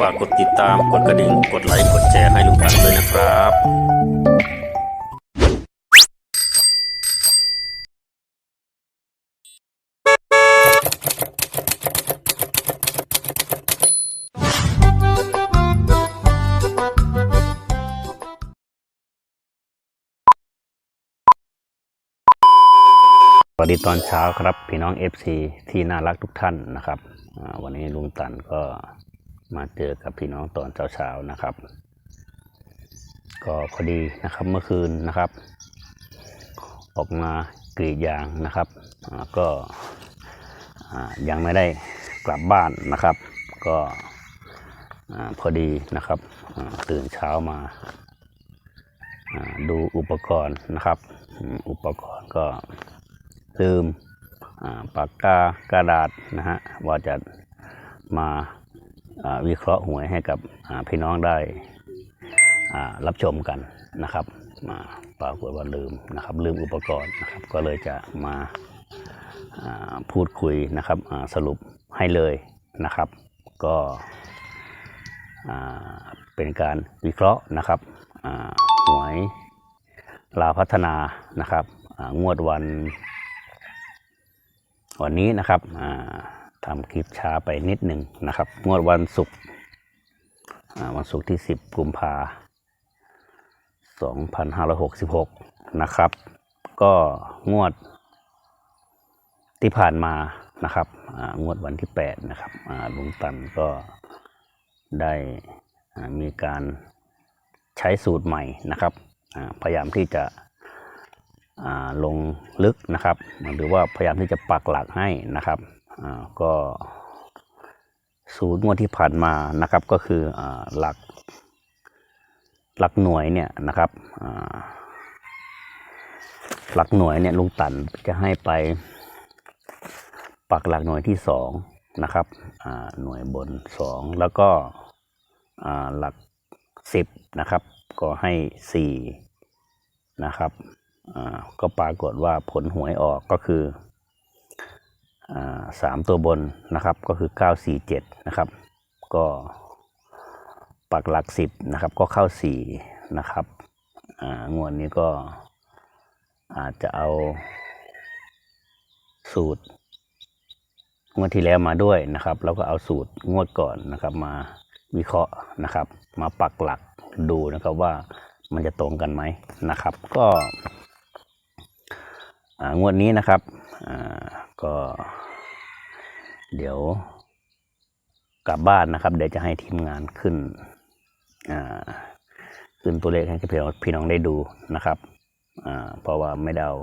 ฝากกดติดตาม กดกระดิ่ง กดไลค์ กดแชร์ให้ลุงตันด้วยนะครับสวัสดีตอนเช้าครับ พี่น้อง FC ที่น่ารักทุกท่านนะครับ วันนี้ลุงตันก็ มาเจอกับพี่น้องตอนเช้าๆนะครับ ก็พอดีนะครับเมื่อคืนนะครับ ออกมากรีดยางนะครับก็ยังไม่ได้กลับบ้านนะครับ ก็พอดีนะครับตื่นเช้ามาดูอุปกรณ์นะครับ อุปกรณ์ก็ลืมปากกากระดาษนะฮะว่าจะมา วิเคราะห์หวยให้กับพี่น้องได้รับชมกันนะครับมาปรากฏว่าลืมนะครับลืมอุปกรณ์นะครับก็เลยจะมาพูดคุยนะครับสรุปให้เลยนะครับ ก็เป็นการวิเคราะห์นะครับหวยลาพัฒนานะครับงวดวันวันนี้นะครับ ทำคลิปช้าไปนิดหนึ่งนะครับ งวดวันศุกร์วันศุกร์ที่ 10 กุมภา2566 นะครับ ก็งวดที่ผ่านมานะครับงวดวันที่ 8 นะครับลุงตันก็ได้มีการใช้สูตรใหม่นะครับพยายามที่จะลงลึกนะครับ หรือว่าพยายามที่จะปักหลักให้นะครับ ก็สูตรงวดที่ผ่านมานะครับ ก็คืออหลักหลักหน่วยเนี่ยนะครับหลักหน่วยเนี่ยลุงตันจะให้ไป ปักหลักหน่วยที่สองนะครับหน่วยบนสองแล้วก็หลักสิบนะครับ ก็ให้สี่นะครับก็ปรากฏว่าผลหวยออกก็คือ สามตัวบนนะครับก็คือ 947 นะครับ ก็ปักหลักสิบนะครับ ก็เข้า 4 นะครับอ่างวดนี้ก็อาจจะเอาสูตรงวดที่แล้วมาด้วยนะครับแล้วก็เอาสูตรงวดก่อนนะครับ มาวิเคราะห์นะครับ มาปักหลักดูนะครับว่ามันจะตรงกันไหมนะครับ ก็อ่างวดนี้นะครับ อ่าก็เดี๋ยวกลับบ้านนะครับ เดี๋ยวจะให้ทีมงานขึ้นอ่าขึ้นตัวเลขให้พี่น้องพี่น้องได้ดูนะครับอ่าเพราะว่าไม่ได้เอา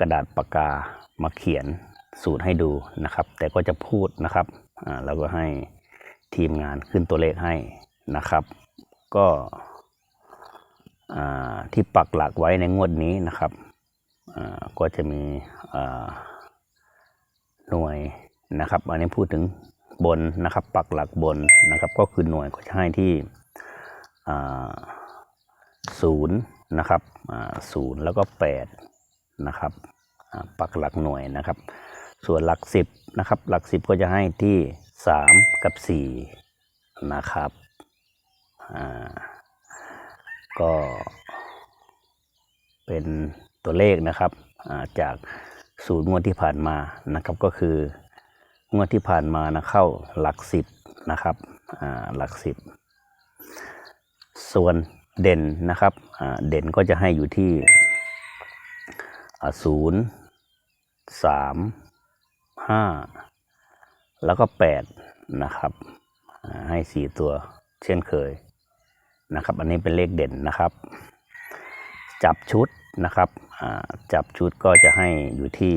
กระดาษปากกามาเขียนสูตรให้ดูนะครับ แต่ก็จะพูดนะครับอ่าแล้วก็ให้ทีมงานขึ้นตัวเลขให้นะครับ ก็ที่ปักหลักไว้ในงวดนี้นะครับ ก็จะมีหน่วยนะครับ อันนี้พูดถึงบนนะครับ ปักหลักบนนะครับ ก็คือหน่วยก็จะให้ที่ศูนย์นะครับศูนย์แล้วก็แปดนะครับปักหลักหน่วยนะครับ ส่วนหลักสิบนะครับ หลักสิบก็จะให้ที่สามกับสี่นะครับก็เป็น ตัวเลขนะครับจากสูตรงวดที่ผ่านมานะครับก็คืองวดที่ผ่านมานะเข้าหลักสิบนะครับหลักสิบส่วนเด่นนะครับเด่นก็จะให้อยู่ที่ศูนย์สามห้าแล้วก็แปดนะครับให้สี่ตัวเช่นเคยนะครับ อันนี้เป็นเลขเด่นนะครับ จับชุดนะครับจับชุดก็จะให้อยู่ที่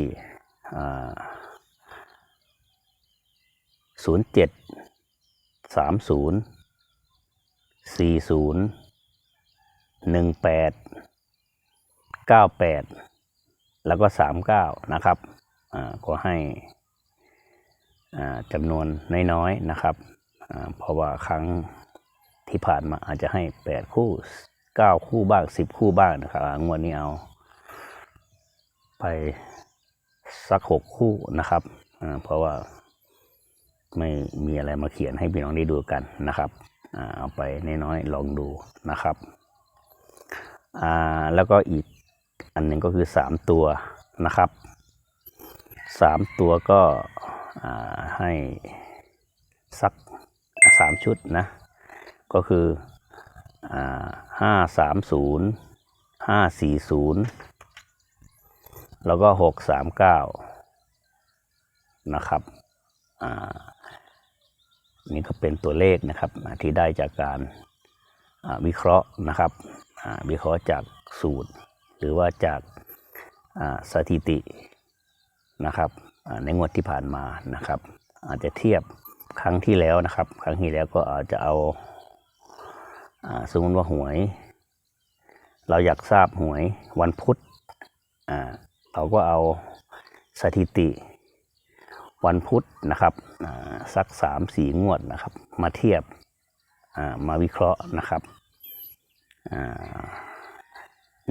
ศูนย์เจ็ดสามศูนย์สี่ศูนย์หนึ่งแปดเก้าแปดแล้วก็สามเก้านะครับก็ให้จำนวนน้อยๆนะครับเพราะว่าครั้งที่ผ่านมาอาจจะให้แปดคู่ เก้าคู่บ้างสิบคู่บ้างนะครับงวดนี้เอา ไปสักหกคู่นะครับเพราะว่าไม่มีอะไรมาเขียนให้พี่น้องได้ดูกันนะครับเอาไปน้อยๆลองดูนะครับแล้วก็อีกอันหนึ่งก็คือสามตัวนะครับสามตัวก็ให้สักสามชุดนะ ก็คือ ห้าสามศูนย์ห้าสี่ศูนย์แล้วก็หกสามเก้านะครับอ่านี่ก็เป็นตัวเลขนะครับที่ได้จากการวิเคราะห์นะครับวิเคราะห์จากสูตร หรือว่าจากสถิตินะครับในงวดที่ผ่านมานะครับ อาจจะเทียบครั้งที่แล้วนะครับ ครั้งที่แล้วก็อาจจะเอา สมมติว่าหวย เราอยากทราบหวยวันพุธเราก็เอาสถิติวันพุธนะครับสักสามสี่งวดนะครับ มาเทียบมาวิเคราะห์นะครับ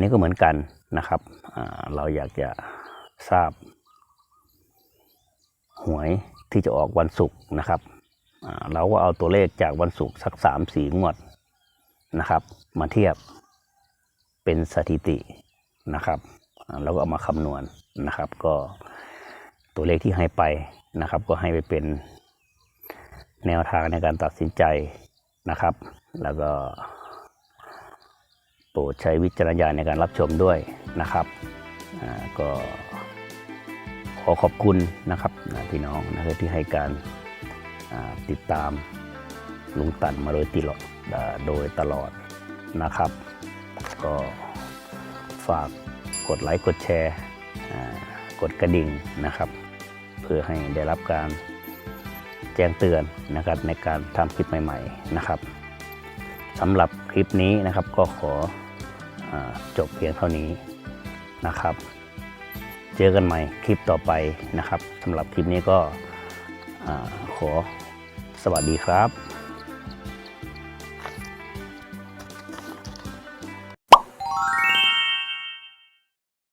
นี่ก็เหมือนกันนะครับเราอยากจะทราบ หวยที่จะออกวันศุกร์นะครับเราก็เอาตัวเลขจากวันศุกร์สักสามสี่งวด นะครับ มาเทียบเป็นสถิตินะครับอ่าแล้วก็เอามาคำนวณนะครับ ก็ตัวเลขที่ให้ไปนะครับ ก็ให้ไปเป็นแนวทางในการตัดสินใจนะครับ แล้วก็โปรดใช้วิจารณญาณในการรับชมด้วยนะครับก็ขอขอบคุณนะครับพี่น้องนะครับที่ให้การติดตามลุงตันมาโดยตลอด โดยตลอดนะครับ ก็ฝากกดไลค์กดแชร์กดกระดิ่งนะครับ เพื่อให้ได้รับการแจ้งเตือนนะครับในการทำคลิปใหม่ ๆนะครับสำหรับคลิปนี้นะครับก็ขออจบเพียงเท่านี้นะครับ เจอกันใหม่คลิปต่อไปนะครับสำหรับคลิปนี้ก็อขอสวัสดีครับ